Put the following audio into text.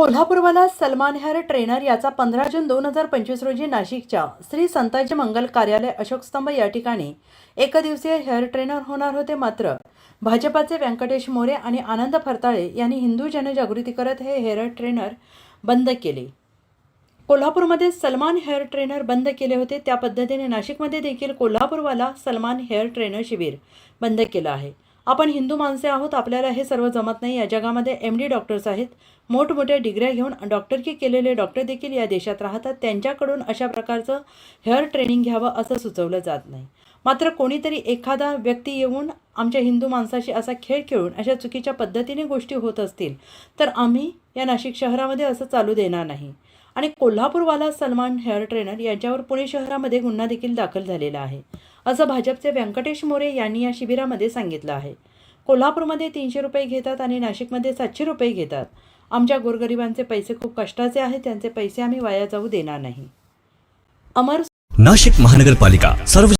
कोल्हापूरवाला Salman hair trainer याचा पंधरा जून दोन हजार पंचवीस रोजी नाशिकच्या श्री संताजी मंगल कार्यालय अशोकस्तंभ या ठिकाणी एकदिवसीय हेअर ट्रेनर होणार होते मात्र भाजपाचे व्यंकटेश मोरे आणि आनंद फरताळे यांनी हिंदू जनजागृती करत हे हेअर ट्रेनर बंद केले. कोल्हापूरमध्ये सलमान हेअर ट्रेनर बंद केले होते. त्या पद्धतीने नाशिकमध्ये देखील कोल्हापूरवाला सलमान हेअर ट्रेनर शिबिर बंद केलं आहे. आपण हिंदू माणसे आहोत आपल्याला हे सर्व जमत नाही. या जगामध्ये एम डी डॉक्टर्स आहेत. मोठमोठ्या डिग्र्या घेऊन डॉक्टरकी केलेले डॉक्टर देखील या देशात राहतात. त्यांच्याकडून अशा प्रकारचं हेअर ट्रेनिंग घ्यावं असं सुचवलं जात नाही. मात्र कोणीतरी एखादा व्यक्ती येऊन आमच्या हिंदू माणसाशी असा खेळ खेळून अशा चुकीच्या पद्धतीने गोष्टी होत असतील तर आम्ही या नाशिक शहरामध्ये असं चालू देणार नाही. आणि कोल्हापूरवाला सलमान हेअर ट्रेनर यांच्यावर पुणे शहरामध्ये गुन्हा देखील दाखल झालेला आहे. असं भाजपचे व्यंकटेश मोरे यांनी या शिबिरामध्ये सांगितलं आहे. कोल्हापूरमध्ये तीनशे रुपये घेतात आणि नाशिकमध्ये सातशे रुपये घेतात. आमच्या गोरगरिबांचे पैसे खूप कष्टाचे आहेत त्यांचे पैसे आम्ही वाया जाऊ देणार नाही. अमर नाशिक महानगरपालिका सर्व